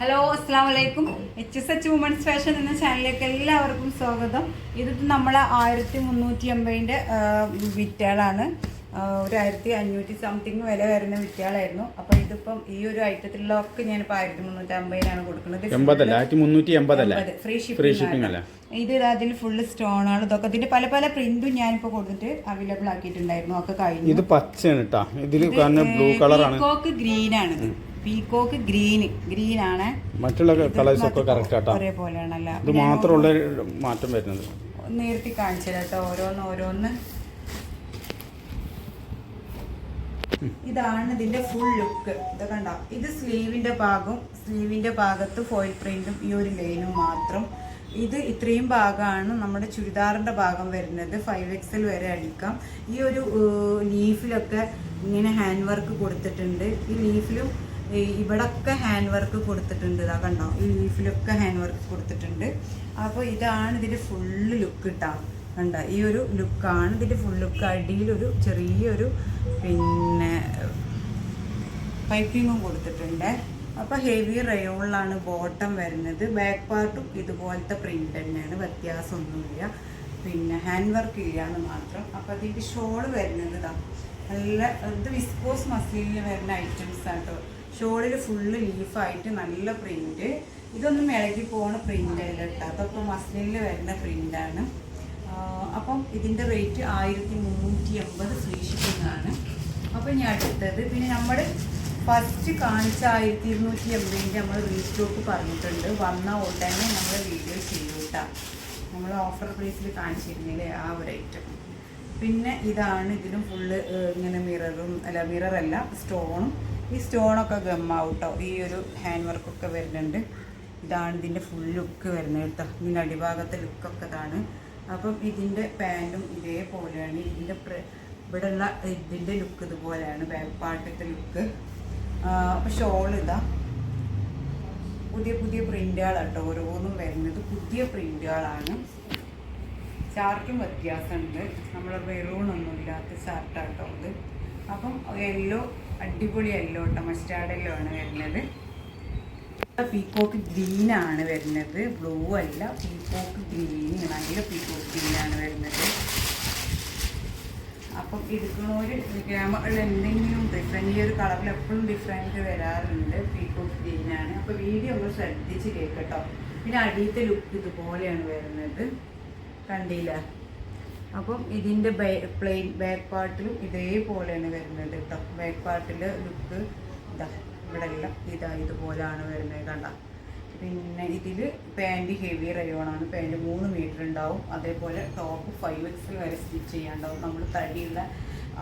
Hello അസ്സാം വലൈക്കും H S H women's fashion എന്ന ചാനലിലേക്ക് എല്ലാവർക്കും സ്വാഗതം. ഇത് നമ്മൾ ആയിരത്തി മുന്നൂറ്റി അമ്പതിന്റെ വിറ്റകളാണ് ഒരു ആയിരത്തി അഞ്ഞൂറ്റി സംതിങ് വില വരുന്ന വിറ്റകളായിരുന്നു അപ്പോൾ ഇതിപ്പം ഈ ഒരു ഐറ്റത്തിലൊക്കെ ഒക്കെ ഞാനിപ്പോൾ ആയിരത്തി മുന്നൂറ്റി അമ്പതിനാണ് കൊടുക്കുന്നത് ഫ്രീ ഷിപ്പിംഗ് ഇത് അതിൽ ഫുള്ള് സ്റ്റോണാണ് ഇതൊക്കെ ഇതിന്റെ പല പല പ്രിന്റും ഞാനിപ്പോൾ കൊടുത്തിട്ട് അവൈലബിൾ ആക്കിയിട്ടുണ്ടായിരുന്നു. ഒക്കെ കഴിഞ്ഞു. ഇത് പച്ചയാണ് കേട്ടാ ഇതിൽ ബ്ലൂ കളറാണ് ഗ്രീൻ ആണ്. പീക്കോക്ക് ഗ്രീൻ ഗ്രീൻ ആണ് മറ്റുള്ള കളേഴ്സ് ഒക്കെ കറക്റ്റ് ആട്ടാ? ഒരേപോലെയാണല്ലോ. ഇത് മാത്രമുള്ള മാറ്റം വരുന്നത്. നേരത്തെ കാണിച്ചു കേട്ടോ. ഓരോന്ന് ഓരോന്ന്. ഇതാണ് ഇതിന്റെ ഫുൾ ലുക്ക് ഇത് കണ്ടോ? ഇത് സ്ലീവിന്റെ ഭാഗം സ്ലീവിന്റെ ഭാഗത്ത് ഫോയിൽ പ്രിന്റും ഈ ഒരു ലൈനും മാത്രം. ഇത് ഇത്രയും ഭാഗമാണ് നമ്മുടെ ചുരിദാറിന്റെ ഭാഗം വരുന്നത്. ഫൈവ് എക്സൽ വരെ അടിക്കാം. ഈ ഒരു ലീഫിലൊക്കെ ഇങ്ങനെ ഹാൻഡ് വർക്ക് കൊടുത്തിട്ടുണ്ട്. ഈ ലീഫിലും ഇവിടൊക്കെ ഹാൻഡ് വർക്ക് കൊടുത്തിട്ടുണ്ട്. ഇതാ കണ്ടോ? ഈ ലീഫിലൊക്കെ ഹാൻഡ് വർക്ക് കൊടുത്തിട്ടുണ്ട്. അപ്പോൾ ഇതാണ് ഇതിന്റെ ഫുള്ള് ലുക്ക് കിട്ടാം കണ്ട? ഈ ഒരു ലുക്കാണ് ഇതിന്റെ ഫുൾ ലുക്ക് അടിയിലൊരു ചെറിയൊരു പിന്നെ പൈപ്പിങ്ങും കൊടുത്തിട്ടുണ്ട്. അപ്പോൾ ഹെവി റയോണിലാണ് ബോട്ടം വരുന്നത്. ബാക്ക് പാർട്ടും ഇതുപോലത്തെ പ്രിന്റ് തന്നെയാണ്. വ്യത്യാസമൊന്നുമില്ല. പിന്നെ ഹാൻഡ് വർക്ക് ഇല്ല മാത്രം. അപ്പോൾ അതിന്റെ ഷോൾ വരുന്നത് ഇതാ. നല്ല ഇത് വിസ്കോസ് മസിലിൽ വരുന്ന ഐറ്റംസ് ആട്ടോ. ഷോളിൽ ഫുള്ള് ലീഫായിട്ട് നല്ല പ്രിന്റ് ഇതൊന്നും ഇളകി പോകുന്ന പ്രിന്റ് അല്ല കേട്ടോ അതൊക്കെ മസ്ലിനിൽ വരുന്ന പ്രിന്റാണ് അപ്പം ഇതിന്റെ റേറ്റ് ആയിരത്തി മുന്നൂറ്റി എൺപത് ഫ്രീ അപ്പം ഇനി അടുത്തത്. പിന്നെ നമ്മൾ ഫസ്റ്റ് കാണിച്ച ആയിരത്തി ഇരുന്നൂറ്റി എൺപതിന്റെ നമ്മൾ റീസ്റ്റോക്ക് പറഞ്ഞിട്ടുണ്ട്. വന്ന ഉടനെ നമ്മൾ വീഡിയോ ചെയ്യൂട്ടാ. നമ്മൾ ഓഫർ പ്രൈസിൽ കാണിച്ചിരുന്നില്ലേ ആ ഒരു ഐറ്റം പിന്നെ ഇതാണ് ഇതിലും ഫുള്ള് ഇങ്ങനെ മിററും അല്ല മിററല്ല സ്റ്റോണും ഈ സ്റ്റോണൊക്കെ ഗമ്മാവും കേട്ടോ ഈ ഒരു ഹാൻഡ് വർക്കൊക്കെ വരുന്നുണ്ട്. ഇതാണ് ഇതിന്റെ ഫുൾ ലുക്ക് വരുന്നത് കേട്ടോ. ഇതിന്റെ അടിഭാഗത്തെ ലുക്കൊക്കെ ഇതാണ്. അപ്പം ഇതിന്റെ പാന്റും ഇതേപോലെയാണ്. ഇതിന്റെ ഇവിടെയുള്ള ഇതിന്റെ ലുക്ക് ഇതുപോലെയാണ്. ബാക്ക് പാർട്ടിന്റെ ലുക്ക് അപ്പോൾ ഷോൾ ഇതാ. പുതിയ പുതിയ പ്രിന്റുകളാട്ടോ ഓരോന്നും വരുന്നത്. പുതിയ പ്രിന്റുകളാണ് ചാർട്ടും വ്യത്യാസമുണ്ട്. നമ്മൾ വെറൂണൊന്നും ഇല്ലാത്ത ചാർട്ടാട്ടോ ഇത്. അപ്പം യെല്ലോ അടിപൊളി യെല്ലോ കേട്ടോ മസ്റ്റാർഡ് യെല്ലോ ആണ് വരുന്നത്. പീക്കോക്ക് ഗ്രീൻ ആണ് വരുന്നത്. ബ്ലൂ അല്ല പീക്കോക്ക് ഗ്രീൻ നല്ല പീക്കോക്ക് ഗ്രീൻ ആണ് വരുന്നത്. അപ്പം ഒരു ക്യാമറയിൽ എന്തെങ്കിലും ഡിഫറെന്റ് ഈ ഒരു കളറിൽ എപ്പോഴും ഡിഫറെന്റ് വരാറുണ്ട് പീക്കോക്ക് ഗ്രീൻ ആണ്. അപ്പോൾ വീഡിയോ ഒന്ന് ശ്രദ്ധിച്ച് കേൾക്കട്ടോ. പിന്നെ അടിയത്തെ ലുക്ക് ഇതുപോലെയാണ് വരുന്നത്. കണ്ടില്ല? അപ്പം ഇതിന്റെ പ്ലെയിൻ ബാക്ക് പാർട്ടിലും ഇതേപോലെയാണ് വരുന്നത് കേട്ടോ ബാക്ക് പാർട്ടിൽ ലുക്ക് ഇതാ ഇവിടെ എല്ലാം ഇതാ ഇതുപോലെയാണ് വരുന്നത് കണ്ട. പിന്നെ ഇതിൽ പാന്റ് ഹെവി റയോണാണ് പാന്റ് മൂന്ന് മീറ്റർ ഉണ്ടാവും. അതേപോലെ ടോപ്പ് ഫൈവ് എക്സിൽ വരെ സ്റ്റിച്ച് ചെയ്യാണ്ടാവും നമ്മൾ തടിയുള്ള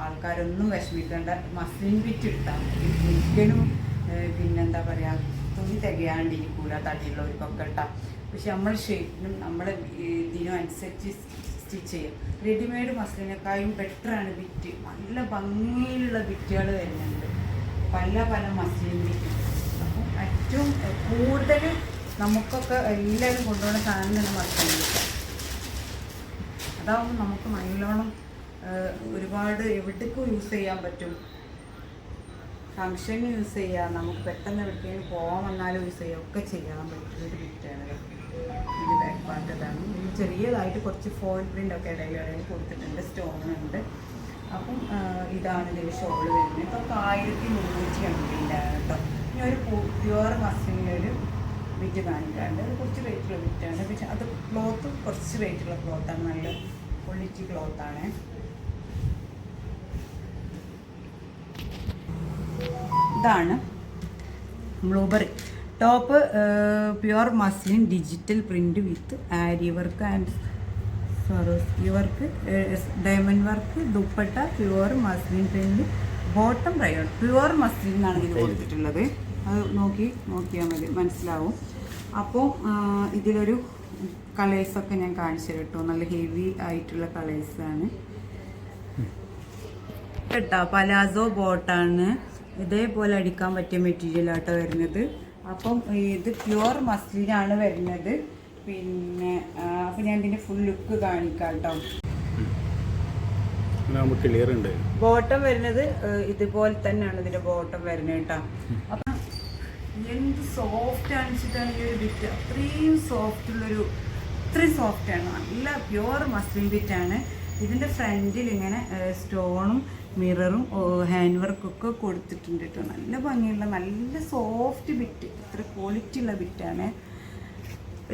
ആൾക്കാരൊന്നും വിഷമിക്കേണ്ട. മസ്ലിൻ വിറ്റ് ഇട്ടാൽ ഒരിക്കലും പിന്നെന്താ പറയുക തുണി തികയാണ്ടിരിക്കൂല തടിയുള്ളവർക്കൊക്കെ ഇട്ടാൽ പക്ഷെ നമ്മൾ ഷേപ്പിനും നമ്മുടെ ഇതിനും അനുസരിച്ച് സ്റ്റിച്ച് ചെയ്യും. റെഡിമെയ്ഡ് മസ്ലിനേക്കാളും ബെറ്ററാണ് ബിറ്റ് നല്ല ഭംഗിയിലുള്ള ബിറ്റുകൾ വരുന്നുണ്ട്. പല പല മസ്ലിൻ ബിറ്റ് അപ്പം ഏറ്റവും കൂടുതൽ നമുക്കൊക്കെ എല്ലാവരും കൊണ്ടുപോകുന്ന സാധനം തന്നെ ബിറ്റ് അതാവുമ്പോൾ നമുക്ക് നല്ലോണം ഒരുപാട് എവിടേക്കും യൂസ് ചെയ്യാൻ പറ്റും. ഫങ്ഷന് യൂസ് ചെയ്യാം. നമുക്ക് പെട്ടെന്ന് എവിടേക്കെങ്കിലും പോകാൻ വന്നാലും യൂസ് ചെയ്യാം. ഒക്കെ ചെയ്യാൻ പറ്റുന്നൊരു ബിറ്റാണ് ഇത് ബാക്ക് പാർട്ട് ഇതാണ് ഇത് ചെറിയതായിട്ട് കുറച്ച് ഫോൾ പ്രിന്റ് ഒക്കെ ഇടയിൽ ഇടയിൽ കൊടുത്തിട്ടുണ്ട് സ്റ്റോൺ ഉണ്ട്. അപ്പം ഇതാണ് ഇതിന്റെ ഷോൾ വരുന്നത്. ഇപ്പം ആയിരത്തി മുന്നൂറ്റി എൺപതിലാണ് കേട്ടോ ഇനി ഒരു പ്യുവർ മസ്ലിന്റെ ഒരു വിറ്റ് കാണിക്കാറുണ്ട് അത് കുറച്ച് റേറ്റുള്ള വിറ്റാണ് പക്ഷെ അത് ക്ലോത്ത് കുറച്ച് റേറ്റുള്ള ക്ലോത്താണ് നല്ല ക്വാളിറ്റി ക്ലോത്താണ് ഇതാണ് blueberry top pure muslin digital print with aari work and sorry work diamond work dupatta pure muslin print bottom rayon pure muslin എന്നാണ് ഇത് കൊടുത്തിട്ടുള്ളത്. അത് നോക്കി നോക്കിയാൽ മതി മനസ്സിലാവും. അപ്പോൾ ഇതിലൊരു കളേഴ്സൊക്കെ ഞാൻ കാണിച്ചു കേട്ടോ നല്ല ഹെവി ആയിട്ടുള്ള കളേഴ്സാണ് കേട്ടോ പലാസോ ബോട്ടാണ് ഇതേപോലെ അടിക്കാൻ പറ്റിയ മെറ്റീരിയലാട്ടോ വരുന്നത്. അപ്പം ഇത് പ്യുവർ മസ്ലിനാണ് വരുന്നത്. പിന്നെ അപ്പം ഞാൻ ഇതിന്റെ ഫുൾ ലുക്ക് കാണിക്കാം കേട്ടോ ക്ലിയർ ഉണ്ട്. ബോട്ടം വരുന്നത് ഇതുപോലെ തന്നെയാണ് ഇതിന്റെ ബോട്ടം വരുന്നത് കേട്ടോ അപ്പം എന്ത് സോഫ്റ്റ് ആണിച്ചിട്ടാണ് ഈ ഒരു ബിറ്റ് അത്രയും സോഫ്റ്റ് ഉള്ളൊരു അത്രയും സോഫ്റ്റ് ആണ്. നല്ല പ്യുവർ മസ്ലിൻ ബിറ്റാണ് ഇതിന്റെ ഫ്രണ്ടിൽ ഇങ്ങനെ സ്റ്റോണും മിററും ഹാൻഡ് വർക്കൊക്കെ കൊടുത്തിട്ടുണ്ട് കേട്ടോ. നല്ല ഭംഗിയുള്ള നല്ല സോഫ്റ്റ് ബിറ്റ്. ഇത്ര ക്വാളിറ്റി ഉള്ള ബിറ്റാണ്.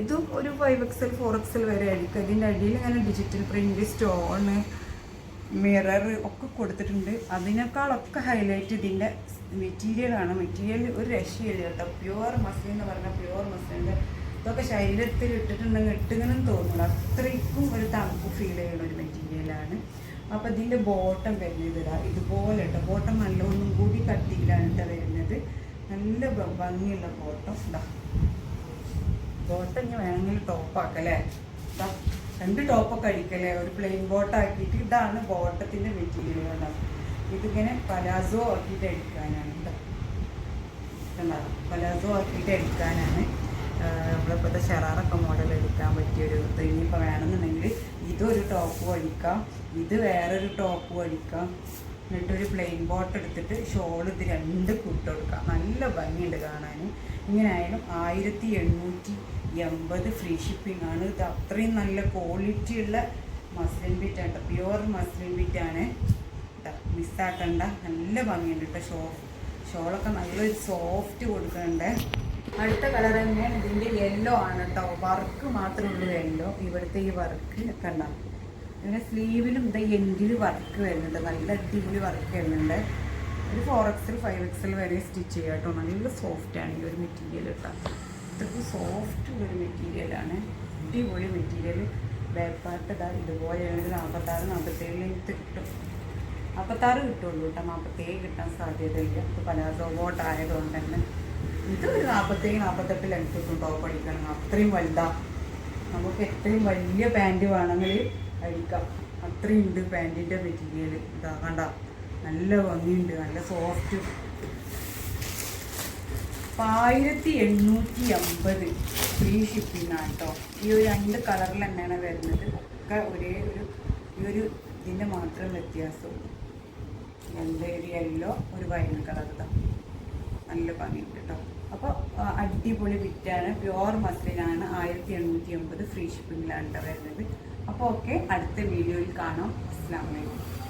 ഇതും ഒരു ഫൈവ് എക്സൽ ഫോർ എക്സൽ വരെ ആയിരിക്കും. ഇതിന്റെ അടിയിൽ ഇങ്ങനെ ഡിജിറ്റൽ പ്രിന്റ് സ്റ്റോണ് മിറർ ഒക്കെ കൊടുത്തിട്ടുണ്ട്. അതിനേക്കാളൊക്കെ ഹൈലൈറ്റ് ഇതിന്റെ മെറ്റീരിയലാണ് മെറ്റീരിയൽ ഒരു രക്ഷയില്ല കേട്ടോ. പ്യുവർ മസിൽ എന്ന് പറഞ്ഞാൽ പ്യുവർ മസിലിന്റെ ഇതൊക്കെ ശരീരത്തിൽ ഇട്ടിട്ടുണ്ടെങ്കിൽ ഇട്ടുങ്ങനെ തോന്നില്ല അത്രയ്ക്കും ഒരു തണുപ്പ് ഫീൽ ചെയ്യുന്ന ഒരു മെറ്റീരിയലാണ് അപ്പോൾ ഇതിന്റെ ബോട്ടം വരുന്നത് ഇതാ ഇതുപോലെ കേട്ടോ ബോട്ടം നല്ല ഒന്നും കൂടി കട്ടിയിലാണ് കേട്ടോ വരുന്നത്. നല്ല ഭംഗിയുള്ള ബോട്ടം ഇതാ. ബോട്ടം ഇനി വേണമെങ്കിൽ ടോപ്പാക്കല്ലേ രണ്ട് ടോപ്പൊക്കെ അടിക്കല്ലേ? ഒരു പ്ലെയിൻ ബോട്ട് ആക്കിയിട്ട് ഇതാണ് ബോട്ടത്തിന്റെ മെറ്റീരിയൽ കണ്ടോ? ഇതിങ്ങനെ പലാസോ ആക്കിയിട്ട് എടുക്കാനാണ്. കേട്ടോ പലാസോ ആക്കിയിട്ട് എടുക്കാനാണ്. നമ്മളിപ്പോഴത്തെ ഷെറാറൊക്കെ മോഡൽ എടുക്കാൻ പറ്റിയൊരു ഇനിയിപ്പോൾ വേണമെന്നുണ്ടെങ്കിൽ ഇതൊരു ടോപ്പ് അടിക്കാം. ഇത് വേറൊരു ടോപ്പ് അടിക്കാം. എന്നിട്ടൊരു പ്ലെയിൻ ബോട്ട് എടുത്തിട്ട് ഷോൾ ഇത് രണ്ട് കൂട്ട് കൊടുക്കാം. നല്ല ഭംഗിയുണ്ട് കാണാൻ ഇങ്ങനെ ആയാലും ആയിരത്തി എണ്ണൂറ്റി എൺപത് ഫ്രീ ഷിപ്പിംഗ് ആണ്. ഇത് അത്രയും നല്ല ക്വാളിറ്റി ഉള്ള മസ്ലിൻ ബിറ്റാണ് പ്യുവർ മസ്ലിൻ ബിറ്റാണ് മിസ്സാക്കണ്ട നല്ല ഭംഗിയുണ്ട് കേട്ടോ ഷോ ഷോളൊക്കെ നല്ലൊരു സോഫ്റ്റ് കൊടുക്കുന്നുണ്ട്. അടുത്ത കളർ തന്നെയാണ്. ഇതിന്റെ യെല്ലോ ആണ് കേട്ടോ വർക്ക് മാത്രമേ ഉള്ളൂ യെല്ലോ ഇവിടുത്തെ ഈ വർക്ക് കണ്ട പിന്നെ സ്ലീവിലും ഇത് എൻഡിൽ വർക്ക് വരുന്നുണ്ട്. നല്ല അടിപൊളി വർക്ക് വരുന്നുണ്ട്. ഒരു ഫോർ എക്സൽ ഫൈവ് എക്സൽ വരെ സ്റ്റിച്ച് ചെയ്യാം കേട്ടോ നല്ല സോഫ്റ്റ് ആണ് ഈ ഒരു മെറ്റീരിയൽ കേട്ടോ ഇത്രയ്ക്ക് സോഫ്റ്റ് ഉള്ളൊരു മെറ്റീരിയലാണ് അടിപൊളി മെറ്റീരിയൽ ബാക്ക് ഇതാ ഇതുപോലെയാണ് ഒരു നാൽപ്പത്താറ് നാൽപ്പത്തേഴ് ലെങ്ത്ത് കിട്ടും. നാൽപ്പത്താറ് കിട്ടുള്ളൂ കേട്ടോ നാൽപ്പത്തേഴ് കിട്ടാൻ സാധ്യതയില്ല. ഇത് പലാസോ ബോട്ട് ആയതുകൊണ്ട് തന്നെ. ഇത് ഒരു നാൽപ്പത്തേഴ് നാൽപ്പത്തെട്ട് ലെങ്ത് കിട്ടും ടോപ്പ് അടിക്കണം. അത്രയും വലുതാ. നമുക്ക് എത്രയും വലിയ പാന്റ് വേണമെങ്കിൽ അടിക്കാം. അത്രയും ഉണ്ട് പാന്റിന്റെ മെറ്റീരിയൽ ഇതാ കണ്ട? നല്ല ഭംഗിയുണ്ട്. നല്ല സോഫ്റ്റ് ആയിരത്തി എണ്ണൂറ്റി അമ്പത് ഫ്രീ ഷിപ്പിംഗ് ആണ് കേട്ടോ ഈ ഒരു രണ്ട് കളറിൽ തന്നെയാണ് വരുന്നത്. ഒക്കെ ഒരേ ഒരു ഈ ഒരു ഇതിന്റെ മാത്രം വ്യത്യാസമുള്ളൂ രണ്ട് ഒരു യെല്ലോ ഒരു വയൽ കളർ ഇതാ. നല്ല ഭംഗിയുണ്ട് കേട്ടോ അപ്പോൾ അടിപൊളി വിറ്റാണ്. പ്യുവർ മസ്ലിനാണ് ആയിരത്തി എണ്ണൂറ്റി അമ്പത് ഫ്രീ ഷിപ്പിംഗിലാണ് വരുന്നത്. അപ്പോൾ ഓക്കെ അടുത്ത വീഡിയോയിൽ കാണാം. അസ്സാം വലൈക്കും